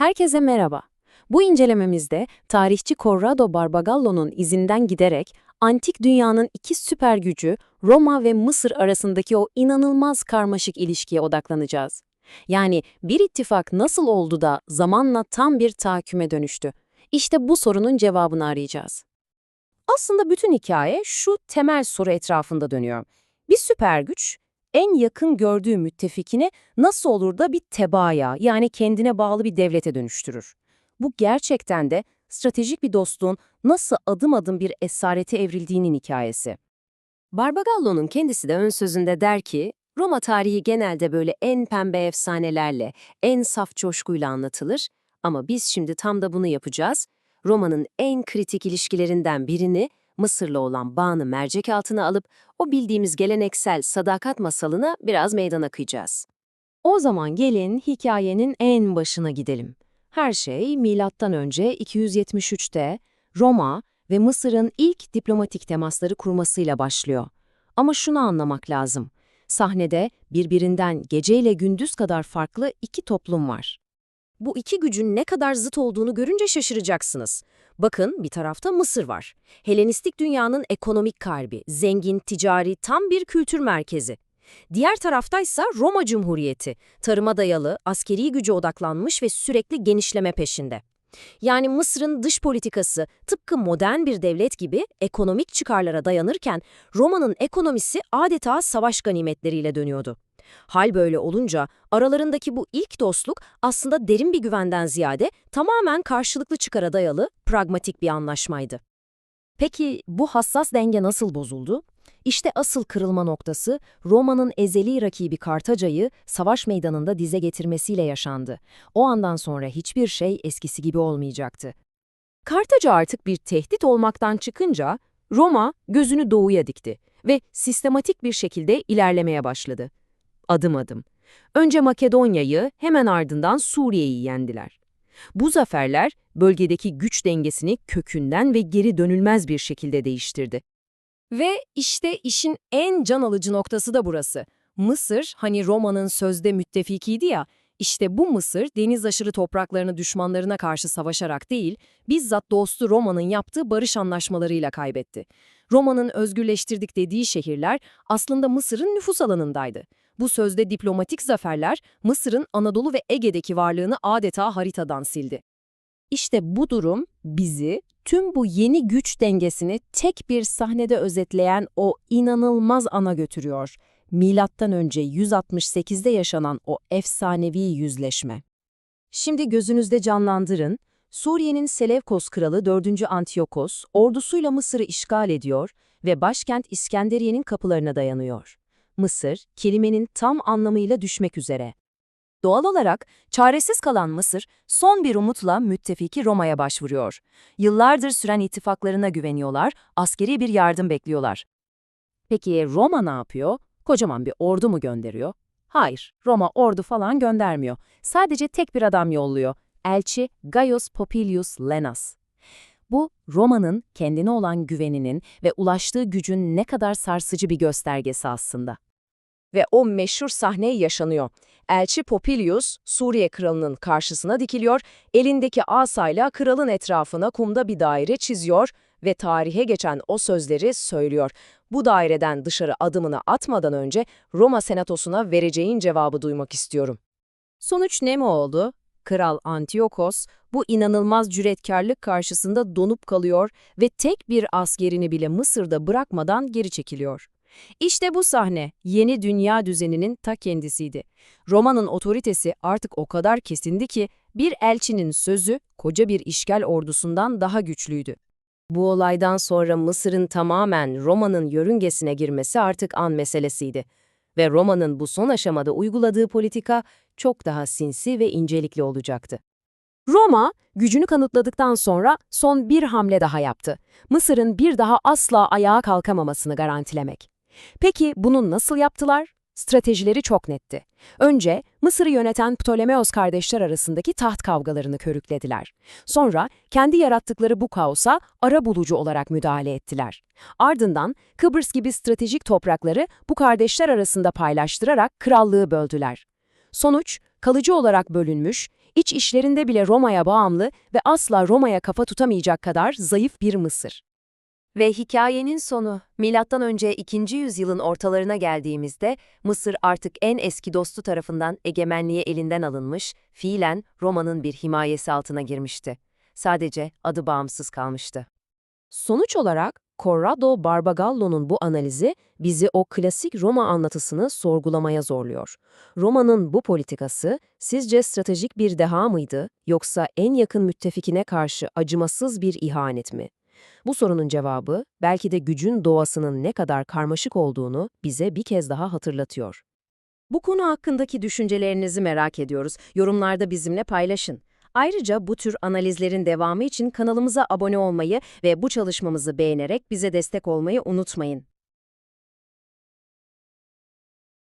Herkese merhaba. Bu incelememizde tarihçi Corrado Barbagallo'nun izinden giderek antik dünyanın iki süper gücü Roma ve Mısır arasındaki o inanılmaz karmaşık ilişkiye odaklanacağız. Yani bir ittifak nasıl oldu da zamanla tam bir tahakküme dönüştü? İşte bu sorunun cevabını arayacağız. Aslında bütün hikaye şu temel soru etrafında dönüyor. Bir süper güç en yakın gördüğü müttefikini nasıl olur da bir tebaaya yani kendine bağlı bir devlete dönüştürür? Bu gerçekten de stratejik bir dostluğun nasıl adım adım bir esarete evrildiğinin hikayesi. Barbagallo'nun kendisi de ön sözünde der ki, Roma tarihi genelde böyle en pembe efsanelerle, en saf coşkuyla anlatılır ama biz şimdi tam da bunu yapacağız. Roma'nın en kritik ilişkilerinden birini Mısır'la olan bağını mercek altına alıp o bildiğimiz geleneksel sadakat masalına biraz meydan akıyacağız. O zaman gelin hikayenin en başına gidelim. Her şey milattan önce 273'te Roma ve Mısır'ın ilk diplomatik temasları kurmasıyla başlıyor. Ama şunu anlamak lazım. Sahnede birbirinden geceyle gündüz kadar farklı iki toplum var. Bu iki gücün ne kadar zıt olduğunu görünce şaşıracaksınız. Bakın bir tarafta Mısır var. Helenistik dünyanın ekonomik kalbi, zengin, ticari, tam bir kültür merkezi. Diğer taraftaysa Roma Cumhuriyeti, tarıma dayalı, askeri gücü odaklanmış ve sürekli genişleme peşinde. Yani Mısır'ın dış politikası tıpkı modern bir devlet gibi ekonomik çıkarlara dayanırken Roma'nın ekonomisi adeta savaş ganimetleriyle dönüyordu. Hal böyle olunca aralarındaki bu ilk dostluk aslında derin bir güvenden ziyade tamamen karşılıklı çıkara dayalı pragmatik bir anlaşmaydı. Peki bu hassas denge nasıl bozuldu? İşte asıl kırılma noktası Roma'nın ezeli rakibi Kartaca'yı savaş meydanında dize getirmesiyle yaşandı. O andan sonra hiçbir şey eskisi gibi olmayacaktı. Kartaca artık bir tehdit olmaktan çıkınca Roma gözünü doğuya dikti ve sistematik bir şekilde ilerlemeye başladı. Adım adım. Önce Makedonya'yı, hemen ardından Suriye'yi yendiler. Bu zaferler bölgedeki güç dengesini kökünden ve geri dönülmez bir şekilde değiştirdi. Ve işte işin en can alıcı noktası da burası. Mısır, hani Roma'nın sözde müttefikiydi ya, işte bu Mısır deniz aşırı topraklarını düşmanlarına karşı savaşarak değil, bizzat dostu Roma'nın yaptığı barış anlaşmalarıyla kaybetti. Roma'nın özgürleştirdik dediği şehirler aslında Mısır'ın nüfus alanındaydı. Bu sözde diplomatik zaferler Mısır'ın Anadolu ve Ege'deki varlığını adeta haritadan sildi. İşte bu durum bizi tüm bu yeni güç dengesini tek bir sahnede özetleyen o inanılmaz ana götürüyor. Milattan önce 168'de yaşanan o efsanevi yüzleşme. Şimdi gözünüzde canlandırın, Suriye'nin Selevkos kralı 4. Antiyokos ordusuyla Mısır'ı işgal ediyor ve başkent İskenderiye'nin kapılarına dayanıyor. Mısır, kelimenin tam anlamıyla düşmek üzere. Doğal olarak çaresiz kalan Mısır son bir umutla müttefiki Roma'ya başvuruyor. Yıllardır süren ittifaklarına güveniyorlar, askeri bir yardım bekliyorlar. Peki Roma ne yapıyor? Kocaman bir ordu mu gönderiyor? Hayır, Roma ordu falan göndermiyor. Sadece tek bir adam yolluyor. Elçi Gaius Popilius Lenas. Bu, Roma'nın kendine olan güveninin ve ulaştığı gücün ne kadar sarsıcı bir göstergesi aslında. Ve o meşhur sahne yaşanıyor. Elçi Popilius, Suriye kralının karşısına dikiliyor, elindeki asayla kralın etrafına kumda bir daire çiziyor ve tarihe geçen o sözleri söylüyor. Bu daireden dışarı adımını atmadan önce Roma senatosuna vereceğin cevabı duymak istiyorum. Sonuç ne mi oldu? Kral Antiyokos bu inanılmaz cüretkarlık karşısında donup kalıyor ve tek bir askerini bile Mısır'da bırakmadan geri çekiliyor. İşte bu sahne yeni dünya düzeninin ta kendisiydi. Roma'nın otoritesi artık o kadar kesindi ki bir elçinin sözü koca bir işgal ordusundan daha güçlüydü. Bu olaydan sonra Mısır'ın tamamen Roma'nın yörüngesine girmesi artık an meselesiydi. Ve Roma'nın bu son aşamada uyguladığı politika çok daha sinsi ve incelikli olacaktı. Roma, gücünü kanıtladıktan sonra son bir hamle daha yaptı. Mısır'ın bir daha asla ayağa kalkamamasını garantilemek. Peki bunu nasıl yaptılar? Stratejileri çok netti. Önce Mısır'ı yöneten Ptolemeos kardeşler arasındaki taht kavgalarını körüklediler. Sonra kendi yarattıkları bu kaosa ara bulucu olarak müdahale ettiler. Ardından Kıbrıs gibi stratejik toprakları bu kardeşler arasında paylaştırarak krallığı böldüler. Sonuç, kalıcı olarak bölünmüş, İç işlerinde bile Roma'ya bağımlı ve asla Roma'ya kafa tutamayacak kadar zayıf bir Mısır. Ve hikayenin sonu, M.Ö. 2. yüzyılın ortalarına geldiğimizde Mısır artık en eski dostu tarafından egemenliği elinden alınmış, fiilen Roma'nın bir himayesi altına girmişti. Sadece adı bağımsız kalmıştı. Sonuç olarak Corrado Barbagallo'nun bu analizi bizi o klasik Roma anlatısını sorgulamaya zorluyor. Roma'nın bu politikası sizce stratejik bir deha mıydı yoksa en yakın müttefikine karşı acımasız bir ihanet mi? Bu sorunun cevabı belki de gücün doğasının ne kadar karmaşık olduğunu bize bir kez daha hatırlatıyor. Bu konu hakkındaki düşüncelerinizi merak ediyoruz. Yorumlarda bizimle paylaşın. Ayrıca bu tür analizlerin devamı için kanalımıza abone olmayı ve bu çalışmamızı beğenerek bize destek olmayı unutmayın.